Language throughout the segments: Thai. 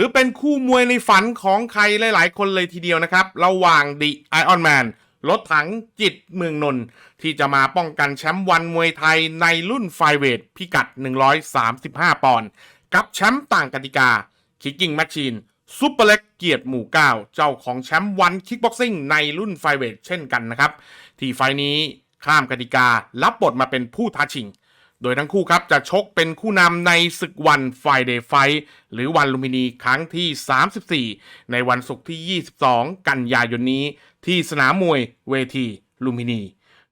ถือเป็นคู่มวยในฝันของใครหลาย ๆ คนเลยทีเดียวนะครับ ระหว่างดิไอออนแมนรถถังจิตเมืองนนท์ที่จะมาป้องกันแชมป์วันมวยไทยในรุ่นไฟเวทพิกัด 135 ปอนด์กับแชมป์ต่างกติกา คิกกิ้งแมชชีนซุปเปอร์เล็กเกียรติหมู่ 9 เจ้าของแชมป์วันคิกบ็อกซิ่งในรุ่นไฟเวทเช่นกันนะครับ ที่ไฟนี้ข้ามกติการับบทมาเป็นผู้ท้าชิง โดยทั้งคู่ครับจะชกเป็นคู่นำในศึกวันไฟเดย์ไฟหรือวันลุมพินีครั้งที่ 34 ในวันศุกร์ที่ 22 กันยายนนี้ ที่สนามมวยเวทีลุมพินี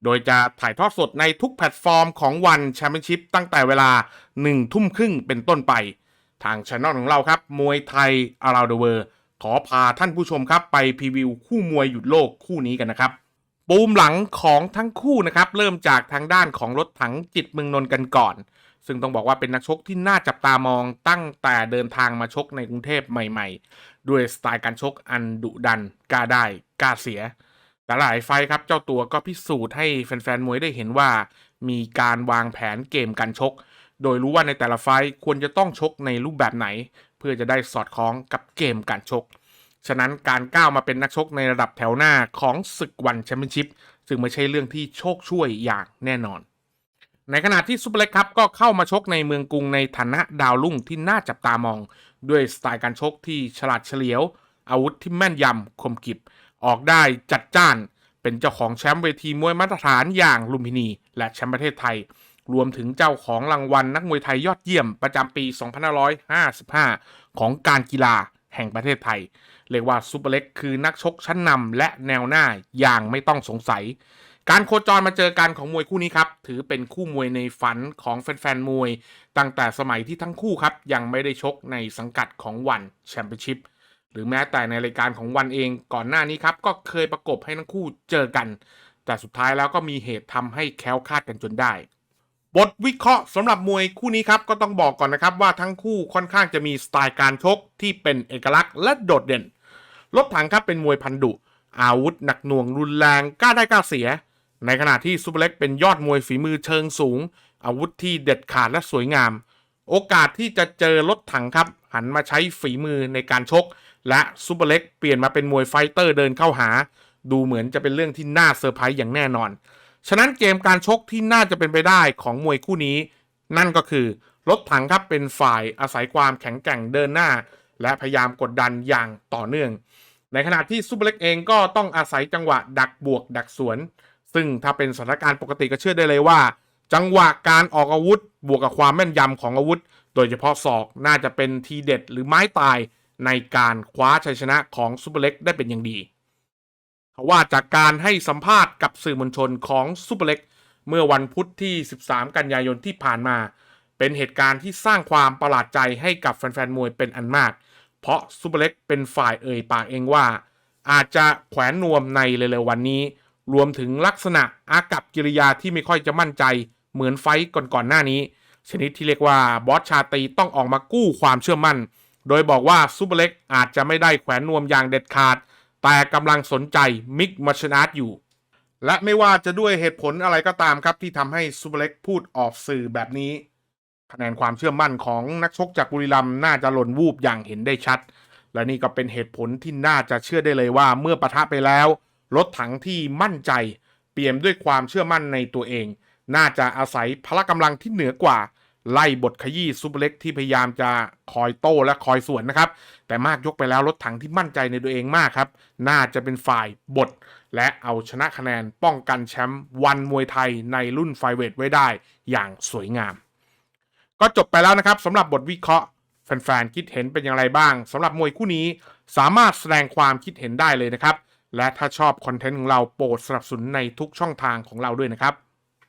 โดยจะถ่ายทอดสดในทุกแพลตฟอร์มของวันแชมเปี้ยนชิพตั้งแต่เวลา 1 ทุ่มครึ่งเป็นต้นไป ทางช anel ของเราครับ มวยไทย around the world ขอพาท่านผู้ชมครับไปพรีวิวคู่มวยหยุดโลกคู่นี้กันนะครับ ปูมหลังของทั้งคู่นะครับเริ่มจากทางด้านของรถถังจิตเมืองนนท์กันก่อน ซึ่งต้องบอกว่าเป็นนักชกที่น่าจับตามองตั้งแต่เดินทางมาชกในกรุงเทพใหม่ๆ ด้วยสไตล์การชกอันดุดันกล้าได้กล้าเสียแต่หลายไฟครับเจ้าตัวก็พิสูจน์ให้แฟนๆมวยได้เห็นว่า มีการวางแผนเกมการชก โดยรู้ว่าในแต่ละไฟควรจะต้องชกในรูปแบบไหน เพื่อจะได้สอดคล้องกับเกมการชก ฉะนั้นการก้าวมาเป็นนักชกในระดับแถวหน้าของศึกวันแชมเปี้ยนชิพซึ่งไม่ใช่เรื่องที่โชคช่วยอย่างแน่นอน ในขณะที่ซุปเปอร์เล็กครับก็เข้ามาชกในเมืองกรุงในฐานะดาวรุ่งที่น่าจับตามอง ด้วยสไตล์การชกที่ฉลาดเฉลียว อาวุธที่แม่นยำคมกริบออกได้จัดจ้าน เป็นเจ้าของแชมป์เวทีมวยมาตรฐานอย่างลุมพินี และแชมป์ประเทศไทย รวมถึงเจ้าของรางวัลนักมวยไทยยอดเยี่ยมประจำปี 2555 ของการกีฬา แห่งประเทศไทย เรียกว่าซูเปอร์เล็กคือนักชกชั้นนำและแนวหน้าอย่างไม่ต้องสงสัย การโคจรมาเจอกันของมวยคู่นี้ครับ ถือเป็นคู่มวยในฝันของแฟนๆมวย ตั้งแต่สมัยที่ทั้งคู่ครับ ยังไม่ได้ชกในสังกัดของวันแชมเปี้ยนชิพหรือแม้แต่ในรายการของวันเองก่อนหน้านี้ครับ ก็เคยประกบให้ทั้งคู่เจอกัน แต่สุดท้ายแล้วก็มีเหตุทำให้แคล้วคลาดกันจนได้ บทวิเคราะห์สำหรับมวยคู่นี้ครับก็ต้องบอกก่อนนะครับว่าทั้งคู่ค่อนข้างจะมีสไตล์การชกที่เป็นเอกลักษณ์และโดดเด่นรถถังครับเป็นมวยพันดุอาวุธหนักหน่วงรุนแรงกล้าได้กล้าเสีย ในขณะที่ซูเปอร์เล็กเป็นยอดมวยฝีมือเชิงสูง อาวุธที่เด็ดขาดและสวยงาม โอกาสที่จะเจอรถถังครับ หันมาใช้ฝีมือในการชก และซูเปอร์เล็กเปลี่ยนมาเป็นมวยไฟเตอร์เดินเข้าหา ดูเหมือนจะเป็นเรื่องที่น่าเซอร์ไพรส์อย่างแน่นอน ฉะนั้นเกมการชกที่น่าจะเป็นไปได้ของมวยคู่นี้ นั่นก็คือรถถังครับเป็นฝ่ายอาศัยความแข็งแกร่งเดินหน้า และพยายามกดดันอย่างต่อเนื่อง ในขณะที่ซูเปอร์เล็กเองก็ต้องอาศัยจังหวะดักบวกดักสวน ซึ่งถ้าเป็นสถานการณ์ปกติก็เชื่อได้เลยว่า จังหวะการออกอาวุธ บวกกับความแม่นยำของอาวุธ โดยเฉพาะศอกน่าจะเป็นทีเด็ดหรือไม้ตายในการคว้าชัยชนะของซูเปอร์เล็กได้เป็นอย่างดี เพราะว่าจากการให้สัมภาษณ์กับสื่อมวลชนของซูเปอร์เล็กเมื่อวันพุธที่ 13 กันยายนที่ผ่านมา เป็นเหตุการณ์ที่สร้างความประหลาดใจให้กับแฟนๆมวยเป็นอันมาก เพราะซูเปอร์เล็กเป็นฝ่ายเอ่ยปากเองว่า อาจจะแขวนนวมในเร็วๆวันนี้ รวมถึงลักษณะอากับกิริยาที่ไม่ค่อยจะมั่นใจ เหมือนไฟต์ก่อนๆหน้านี้ ชนิดที่เรียกว่าบอสชาตีต้องออกมากู้ความเชื่อมั่น โดยบอกว่าซูเปอร์เล็กอาจจะไม่ได้แขวนนวมอย่างเด็ดขาด แต่กำลังสนใจมิกมาชนาร์อยู่ และไม่ว่าจะด้วยเหตุผลอะไรก็ตามครับ ที่ทำให้ซูเปอร์เล็กพูดออกสื่อแบบนี้คะแนนความเชื่อมั่นของนักชกจากบุรีรัมย์น่าจะหล่นวูบอย่างเห็นได้ชัด และนี่ก็เป็นเหตุผลที่น่าจะเชื่อได้เลยว่าเมื่อปะทะไปแล้วรถถังที่มั่นใจ เปี่ยมด้วยความเชื่อมั่นในตัวเอง น่าจะอาศัยพละกำลังที่เหนือกว่า ไล่บทขยี้ซูเปอร์เล็กที่พยายามจะคอยโต้และคอยสวนนะครับ แต่มากยกไปแล้วรถถังที่มั่นใจในตัวเองมากครับ น่าจะเป็นฝ่ายบท และเอาชนะคะแนนป้องกันแชมป์วันมวยไทยในรุ่นไฟเวทไว้ได้อย่างสวยงาม ก็จบไปแล้วนะครับสำหรับบทวิเคราะห์แฟนๆคิดเห็นเป็นอย่างไรบ้างสำหรับมวยคู่นี้สามารถแสดงความคิดเห็นได้เลยนะครับ และถ้าชอบคอนเทนต์ของเราโปรดสนับสนุนในทุกช่องทางของเราด้วยนะครับ